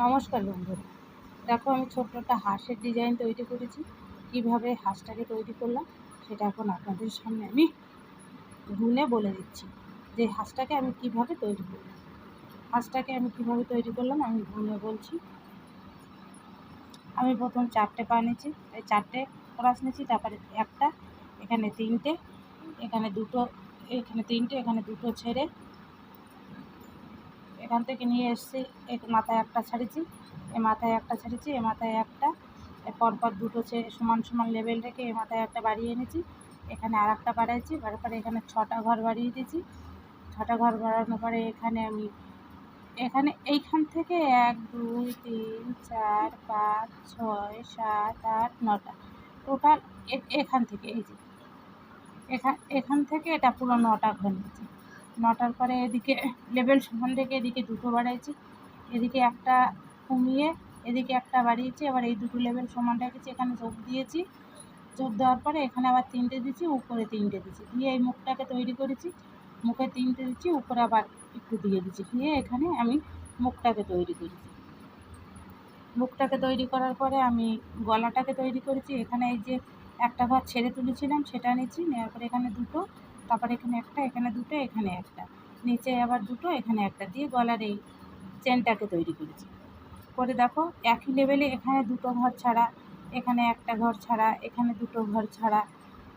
নমস্কার বন্ধুরা। দেখো আমি ছোট্ট একটা হাঁসের ডিজাইন তৈরি করেছি। কীভাবে হাঁসটাকে তৈরি করলাম, সেটা এখন আপনাদের সামনে আমি গুনে বলে দিচ্ছি যে হাঁসটাকে আমি কীভাবে তৈরি করলাম। হাঁসটাকে আমি কীভাবে তৈরি করলাম, আমি গুনে বলছি। আমি প্রথম চারটে পা নিয়েছি, এই চারটে ক্রাস নিয়েছি, তারপরে একটা, এখানে তিনটে, এখানে দুটো, এখানে তিনটে, এখানে দুটো ছেড়ে এখান থেকে নিয়ে এসেছি। এক মাথায় একটা ছাড়িয়েছি, এ মাথায় একটা ছাড়িয়েছি, এ মাথায় একটা। পরপর দুটো সমান সমান লেভেল রেখে এ মাথায় একটা বাড়িয়ে এনেছি। এখানে আর একটা বাড়াইছি বাড়ার পরে এখানে ছটা ঘর বাড়িয়ে দিয়েছি। ছটা ঘর বাড়ানোর পরে এখানে আমি, এখানে এইখান থেকে এক, দুই, তিন, চার, পাঁচ, ছয়, সাত, আট, নটা। টোটাল এখান থেকে, এই যে। এখান এখান থেকে এটা পুরো নটা ঘর নিয়েছি। নটার পরে এদিকে লেভেল সমান রেখে এদিকে দুটো বাড়াইছি। এদিকে একটা কমিয়ে এদিকে একটা বাড়িয়েছি, আবার এই দুটো লেভেল সমান রেখেছি এখানে যোগ দিয়েছি। যোগ দেওয়ার পরে এখানে আবার তিনটে দিচ্ছি উপরে তিনটে দিচ্ছি দিয়ে এই মুখটাকে তৈরি করেছি, মুখে তিনটে দিচ্ছি উপরে আবার একটু দিয়ে দিচ্ছি দিয়ে এখানে আমি মুখটাকে তৈরি করেছি। মুখটাকে তৈরি করার পরে আমি গলাটাকে তৈরি করেছি। এখানে এই যে একটা ঘর ছেড়ে তুলেছিলাম, সেটা নিচ্ছি নেওয়ার পরে এখানে দুটো তারপর এখানে একটা, এখানে দুটো, এখানে একটা। নিচে আবার দুটো, এখানে একটা। দিয়ে গলার এই চেনটাকে তৈরি করেছি। করে দেখো, একই লেভেলে এখানে দুটো ঘর ছাড়া, এখানে একটা ঘর ছাড়া, এখানে দুটো ঘর ছাড়া,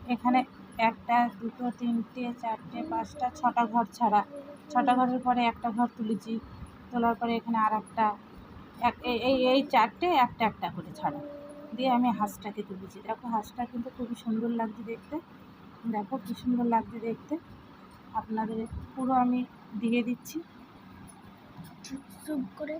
এখানে একটা, দুটো, তিনটে, চারটে, পাঁচটা, ছটা ঘর ছাড়া। ছটা ঘরের পরে একটা ঘর তুলেছি। তোলার পরে এখানে আর একটা এক, এই এই এই চারটে একটা একটা করে ছাড়া। দিয়ে আমি হাঁসটাকে তুলেছি। দেখো, হাঁসটা কিন্তু খুবই সুন্দর লাগছে দেখতে। দেখো কী সুন্দর লাগছে দেখতে। আপনাদের পুরো আমি দিয়ে দিচ্ছি। করে